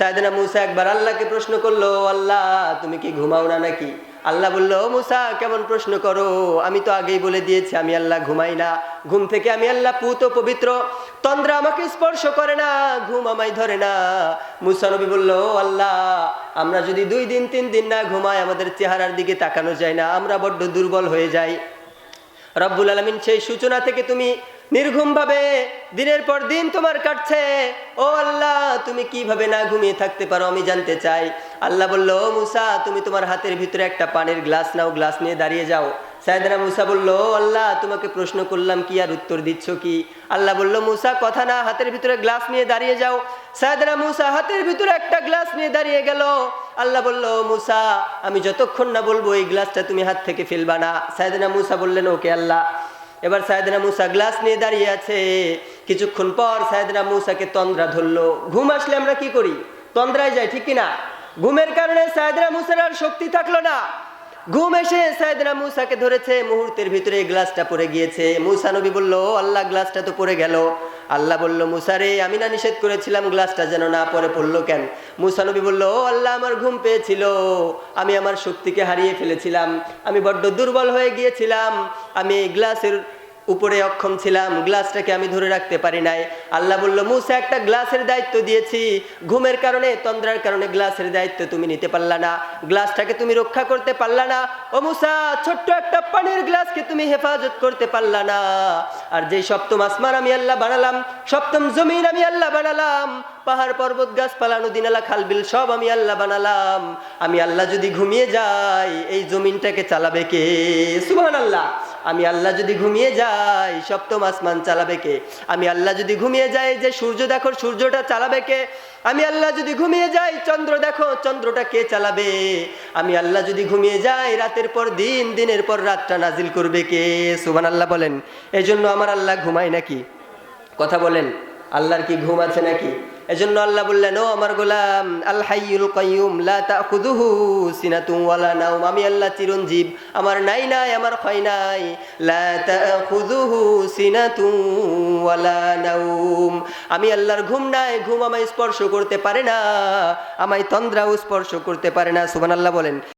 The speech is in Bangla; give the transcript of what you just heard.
সায়দিনা মুসা একবার আল্লাহকে প্রশ্ন করল, আল্লাহ, তুমি কি ঘুমাও না নাকি? আল্লাহ বলল "ও মুসা, কেমন প্রশ্ন করো? আমি তো আগেই বলে দিয়েছি, আমি আল্লাহ ঘুমাই না। ঘুম থেকে আমি আল্লাহ পুত পবিত্র। তন্দ্রা আমাকে স্পর্শ করে না, ঘুম আমায় ধরে না। মুসা নবী বলল "ও আল্লাহ, আমরা যদি দুই দিন, তিন দিন না ঘুমাই, আমাদের চেহারার দিকে তাকানো যায় না, আমরা বড্ড দুর্বল হয়ে যাই। রব্বুল আলমিন সেই সূচনা থেকে তুমি নির্ঘুমভাবে দিনের পর দিন তোমার কাটছে। ও আল্লাহ তুমি কীভাবে না ঘুমিয়ে থাকতে পারো আমি জানতে চাই। আল্লাহ বলল, ও মুসা, তুমি তোমার হাতের ভিতরে একটা পানির গ্লাস নাও, গ্লাস নিয়ে দাঁড়িয়ে যাও। সায়দানা মুসা বলল "ও আল্লাহ, তোমাকে প্রশ্ন করলাম, কি আর উত্তর দিচ্ছ কি? আল্লাহ বলল, মুসা, কথা না, হাতের ভিতরে গ্লাস নিয়ে দাঁড়িয়ে যাও। সায়দানা মুসা, হাতের ভিতরে একটা গ্লাস নিয়ে দাঁড়িয়ে গেল। আল্লাহ বলল মুসা, আমি যতক্ষণ না বলব, এই গ্লাসটা তুমি হাত থেকে ফেলবা না। সায়দানা মুসা বললেন, ওকে আল্লাহ। এবার সায়দনা মুসা গ্লাস নিয়ে দাঁড়িয়ে আছে। কিছুক্ষণ পর সায়দনা মুসাকে তন্দ্রা ধরলো। ঘুম আসলে আমরা কি করি? তন্দ্রায় যাই, ঠিক কিনা? ঘুমের কারণে সায়দনা মুসার আর শক্তি থাকল না। ঘুম এসে সায়দনা মুসাকে ধরেছে, মুহূর্তের ভিতরে গ্লাসটা পড়ে গিয়েছে। মুসা নবী বলল আল্লাহ, গ্লাসটা তো পড়ে গেল। আল্লাহ বলল মুসারে আমি না নিষেধ করেছিলাম গ্লাসটা যেন না পরে পড়ল কেন? মুসা নবী বলল, "ও আল্লাহ, আমার ঘুম পেয়েছিল। আমি আমার শক্তিকে হারিয়ে ফেলেছিলাম। আমি বড্ড দুর্বল হয়ে গিয়েছিলাম। আমি গ্লাসের উপরে অক্ষম ছিলাম, গ্লাসটাকে আমি ধরে রাখতে পারি নাই। আল্লাহ বলল, মুসা, একটা গ্লাসের দায়িত্ব দিয়েছি। ঘুমের কারণে, তন্দ্রার কারণে গ্লাসের দায়িত্ব তুমি নিতে পারলা না। গ্লাসটাকে তুমি রক্ষা করতে পারলা না। ও মুসা, ছোট্ট একটা পানির গ্লাসকে তুমি হেফাজত করতে পারলা না। আর যেই সপ্তম আসমান আমি আল্লাহ বানালাম, সপ্তম জমিন আমি আল্লাহ বানালাম, পাহাড়, পর্বত, গাছপালা, নদী, নালা খালবিল সব আমি আল্লাহ বানালাম। আমি আল্লাহ যদি ঘুমিয়ে যাই, এই জমিনটাকে চালাবে কে? সুবহান আল্লাহ আমি আল্লাহ যদি ঘুমিয়ে যাই, সপ্তম আসমান চালাবে কে? আমি আল্লাহ যদি ঘুমিয়ে যাই, যে সূর্য দেখো, সূর্যটা চালাবে কে? আমি আল্লাহ যদি ঘুমিয়ে যাই, চন্দ্র দেখো, চন্দ্রটা কে চালাবে? আমি আল্লাহ যদি ঘুমিয়ে যাই, রাতের পর দিন, দিনের পর রাতটা নাজিল করবে কে? সুবান আল্লাহ বলেন। এই জন্য আমার আল্লাহ ঘুমায় নাকি? কথা বলেন, আল্লাহর কি ঘুম আছে নাকি? এজন্য আল্লাহ বললেন, ও আমার গোলাম, আল হাইয়ুল কাইয়ুম, লা ওয়ালা নাওম। আমি আল্লাহ চিরঞ্জীব, আমার নাই নাই, আমার ক্ষয় নাই। লা তাখুযুহু সিনাতুন ওয়ালা আমি আল্লাহর ঘুম নাই, ঘুম আমায় স্পর্শ করতে পারে না, আমায় তন্দ্রাও স্পর্শ করতে পারে না। সুবহানাল্লাহ বলেন।